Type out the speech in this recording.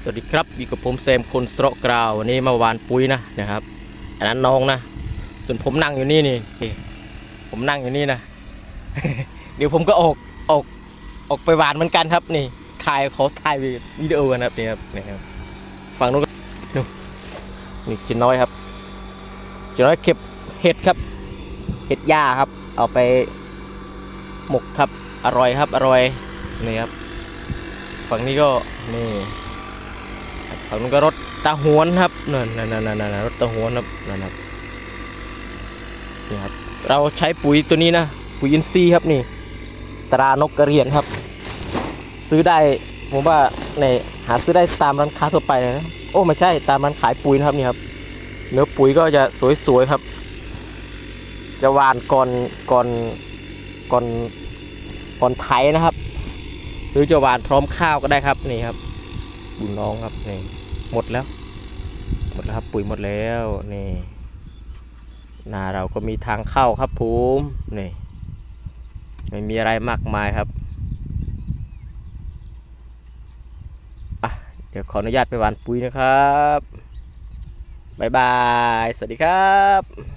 สวัสดีครับอยู่กับผมแซมคนสระกราววันนี้มาหวานปุ๋ยนะนะครับ อันนั้นน้องนะ ส่วนผมนั่งอยู่นี่นี่ผมนั่งอยู่นี่นะ เดี๋ยวผมก็ออกออกออกไปหวานเหมือนกันครับนี่ถ่ายขอถ่ายวิดีโอกันครับนี่ครับนี่ครับฝั่งนู้นก็นู่นนี่จินน้อยครับจินน้อยเก็บเห็ดครับ เห็ดหญ้าครับ เอาไปหมกครับอร่อยครับอร่อยนี่ครับฝั่งนี้ก็นี่ ฝั่งนู้นก็รถตาหวนครับนั่นนั่นนั่นนั่นนั่นรถตาหวนครับนั่นครับนี่ครับเราใช้ปุ๋ยตัวนี้นะปุ๋ยอินทรีย์ครับนี่ ตรานกกระเรียนครับ ซื้อได้ผมว่าในหาซื้อได้ตามร้านค้าทั่วไปนะโอ้ไม่ใช่ตามร้านขายปุ๋ยนะครับนี่ครับเนื้อปุ๋ยก็จะสวยๆครับ จะหวานก่อนก่อนก่อนก่อนไถนะครับ หรือจะหวานพร้อมข้าวก็ได้ครับนี่ครับ บุญน้องครับนี่หมดแล้ว หมดแล้วครับปุ๋ยหมดแล้วนี่นาเราก็มีทางเข้าครับผมนี่ไม่มีอะไรมากมายครับอะเดี๋ยวขออนุญาตไปหวานปุ๋ยนะครับบ๊ายบาย สวัสดีครับ